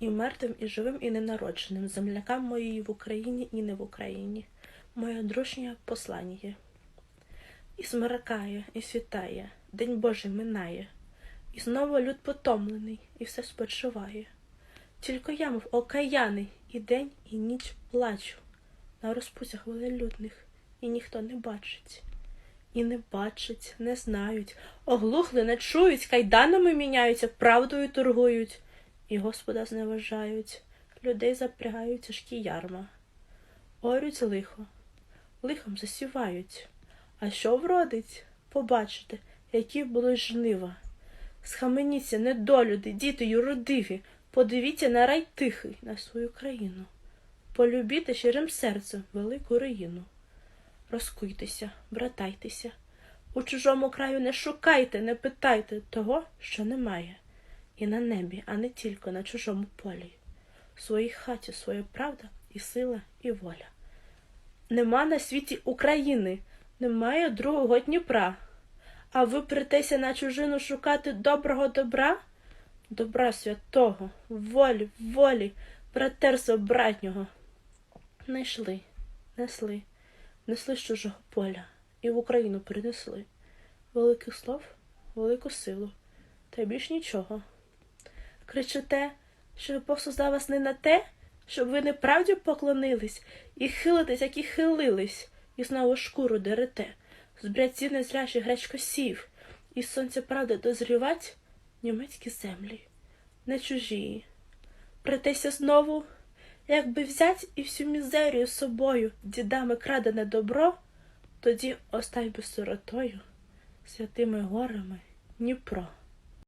І мертвим, і живим, і ненародженим, землякам моїй в Україні і не в Україні. Моє дружнє послання. І смеркає, і світає, День Божий минає, і знову люд потомлений, і все спочиває. Тільки я, мов окаяний, і день, і ніч плачу на розпуттях велелюдних, і ніхто не бачить. І не бачить, не знають, оглухли, не чують, кайданами міняються, правдою торгують, і Господа зневажають, людей запрягають тяжкі ярма. Орють лихо, лихом засівають. А що вродить? Побачите, які були жнива. Схаменіться, недолюди, діти юродиві, подивіться на рай тихий, на свою країну. Полюбіте щирим серцем велику руїну. Розкуйтеся, братайтеся. У чужому краю не шукайте, не питайте того, що немає. І на небі, а не тільки на чужому полі. В своїй хаті своя правда і сила, і воля. Нема на світі України, немає другого Дніпра. А ви притеся на чужину шукати доброго добра? Добра святого, волі, волі, братерства братнього. Найшли, несли, несли з чужого поля і в Україну принесли. Великих слов, велику силу, та більш нічого. Кричите, що Бог создав вас не на те, щоб ви неправді поклонились і хилитесь, як і хилились, і знову шкуру дерете, з брядців незрячих гречкосів, і з сонця правди дозрівать німецькі землі, не чужі. Притеся знову, якби взять і всю мізерію з собою дідами крадене добро, тоді остай би сиротою, святими горами Дніпро.